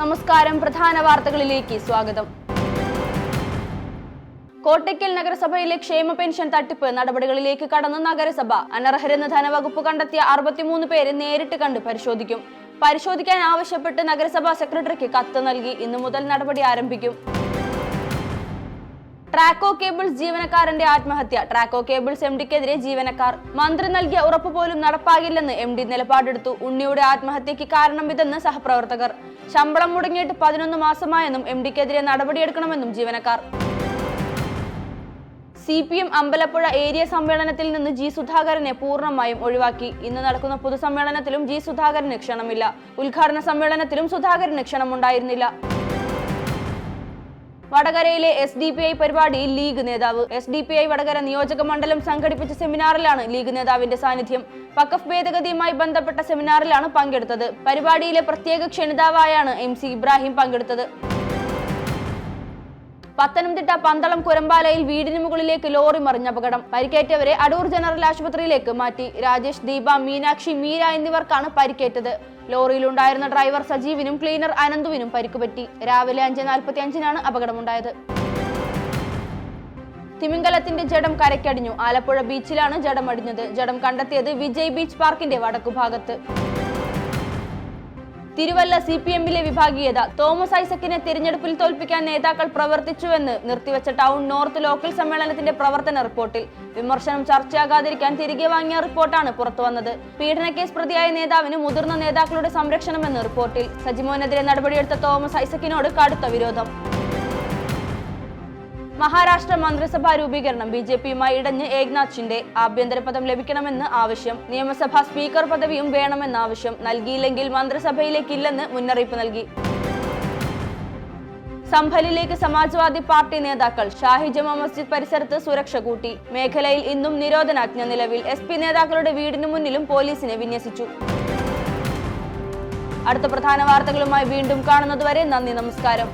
നമസ്കാരം. പ്രധാന വാർത്തകളിലേക്ക് സ്വാഗതം. കോട്ടയ്ക്കൽ നഗരസഭയിലെ ക്ഷേമ പെൻഷൻ തട്ടിപ്പ് നടപടികളിലേക്ക് കടന്ന നഗരസഭ. അനർഹരെന്ന് ധനവകുപ്പ് കണ്ടെത്തിയ അറുപത്തിമൂന്ന് പേരെ നേരിട്ട് കണ്ട് പരിശോധിക്കും. പരിശോധിക്കാൻ ആവശ്യപ്പെട്ട് നഗരസഭാ സെക്രട്ടറിക്ക് കത്ത് നൽകി. ഇന്നു മുതൽ നടപടി ആരംഭിക്കും. ട്രാക്കോ കേബിൾസ് ജീവനക്കാരന്റെ ആത്മഹത്യ. ട്രാക്കോ കേബിൾസ് എം ഡിക്കെതിരെ ജീവനക്കാർ മന്ത്രി നൽകിയ ഉറപ്പ് പോലും നടപ്പാകില്ലെന്ന് എം ഡി നിലപാടെടുത്തു. ഉണ്ണിയുടെ ആത്മഹത്യക്ക് കാരണം ഇതെന്ന് സഹപ്രവർത്തകർ. ശമ്പളം മുടങ്ങിയിട്ട് പതിനൊന്ന് മാസമായെന്നും എം ഡിക്കെതിരെ നടപടിയെടുക്കണമെന്നും ജീവനക്കാർ. C P M Ambalappuzha area സമ്മേളനത്തിൽ നിന്ന് ജി സുധാകരനെ പൂർണമായും ഒഴിവാക്കി. ഇന്ന് നടക്കുന്ന പൊതുസമ്മേളനത്തിലും ജി സുധാകരന് ക്ഷണമില്ല. ഉദ്ഘാടന സമ്മേളനത്തിലും സുധാകരന് ക്ഷണമുണ്ടായിരുന്നില്ല. വടകരയിലെ എസ് ഡി പി ഐ പരിപാടിയിൽ ലീഗ് നേതാവ്. S D P I Vadakara നിയോജക മണ്ഡലം സംഘടിപ്പിച്ച സെമിനാറിലാണ് ലീഗ് നേതാവിന്റെ സാന്നിധ്യം. വഖഫ് ഭേദഗതിയുമായി ബന്ധപ്പെട്ട സെമിനാറിലാണ് പങ്കെടുത്തത്. പരിപാടിയിലെ പ്രത്യേക ക്ഷണിതാവായാണ് എം സി ഇബ്രാഹിം പങ്കെടുത്തത്. പത്തനംതിട്ട പന്തളം കുരമ്പാലയിൽ വീടിന് മുകളിലേക്ക് ലോറി മറിഞ്ഞ അപകടം. പരിക്കേറ്റവരെ അടൂർ ജനറൽ ആശുപത്രിയിലേക്ക് മാറ്റി. രാജേഷ് ദീപ മീനാക്ഷി മീര എന്നിവർക്കാണ് പരിക്കേറ്റത്. ലോറിയിലുണ്ടായിരുന്ന ഡ്രൈവർ സജീവിനും ക്ലീനർ അനന്തുവിനും പരിക്കുപറ്റി. രാവിലെ അഞ്ച് നാൽപ്പത്തി അഞ്ചിനാണ് അപകടമുണ്ടായത്. തിമിംഗലത്തിന്റെ ജഡം കരയ്ക്കടിഞ്ഞു. ആലപ്പുഴ ബീച്ചിലാണ് ജഡം അടിഞ്ഞത് ജഡം കണ്ടെത്തിയത് വിജയ് ബീച്ച് പാർക്കിന്റെ വടക്കുഭാഗത്ത്. തിരുവല്ല സി പി എമ്മിലെ വിഭാഗീയത. തോമസ് ഐസക്കിനെ തിരഞ്ഞെടുപ്പിൽ തോൽപ്പിക്കാൻ നേതാക്കൾ പ്രവർത്തിച്ചുവെന്ന് നിർത്തിവെച്ച ടൗൺ നോർത്ത് ലോക്കൽ സമ്മേളനത്തിന്റെ പ്രവർത്തന റിപ്പോർട്ടിൽ വിമർശനം ചർച്ചയാകാതിരിക്കാൻ തിരികെ വാങ്ങിയ റിപ്പോർട്ടാണ് പുറത്തുവന്നത്. പീഡനക്കേസ് പ്രതിയായ നേതാവിന് മുതിർന്ന നേതാക്കളുടെ സംരക്ഷണമെന്ന് റിപ്പോർട്ടിൽ. സജിമോനെതിരെ നടപടിയെടുത്ത തോമസ് ഐസക്കിനോട് കടുത്ത വിരോധം. മഹാരാഷ്ട്ര മന്ത്രിസഭാ രൂപീകരണം ബി ജെ പിയുമായി ഇടഞ്ഞ് ഏക്നാഥ് ഷിൻഡെ ആഭ്യന്തര പദം ലഭിക്കണമെന്ന് ആവശ്യം. നിയമസഭാ സ്പീക്കർ പദവിയും വേണമെന്ന ആവശ്യം നൽകിയില്ലെങ്കിൽ മന്ത്രിസഭയിലേക്കില്ലെന്ന് മുന്നറിയിപ്പ് നൽകി. സംഭലിലേക്ക് സമാജ്വാദി പാർട്ടി നേതാക്കൾ ഷാഹി ജമാ മസ്ജിദ് പരിസരത്ത് സുരക്ഷ കൂട്ടി. മേഖലയിൽ ഇന്നും നിരോധനാജ്ഞ നിലവിൽ. എസ് പി നേതാക്കളുടെ വീടിനു മുന്നിലും പോലീസിനെ വിന്യസിച്ചു. അടുത്ത പ്രധാന വാർത്തകളുമായി വീണ്ടും കാണുന്നതുവരെ നന്ദി നമസ്കാരം.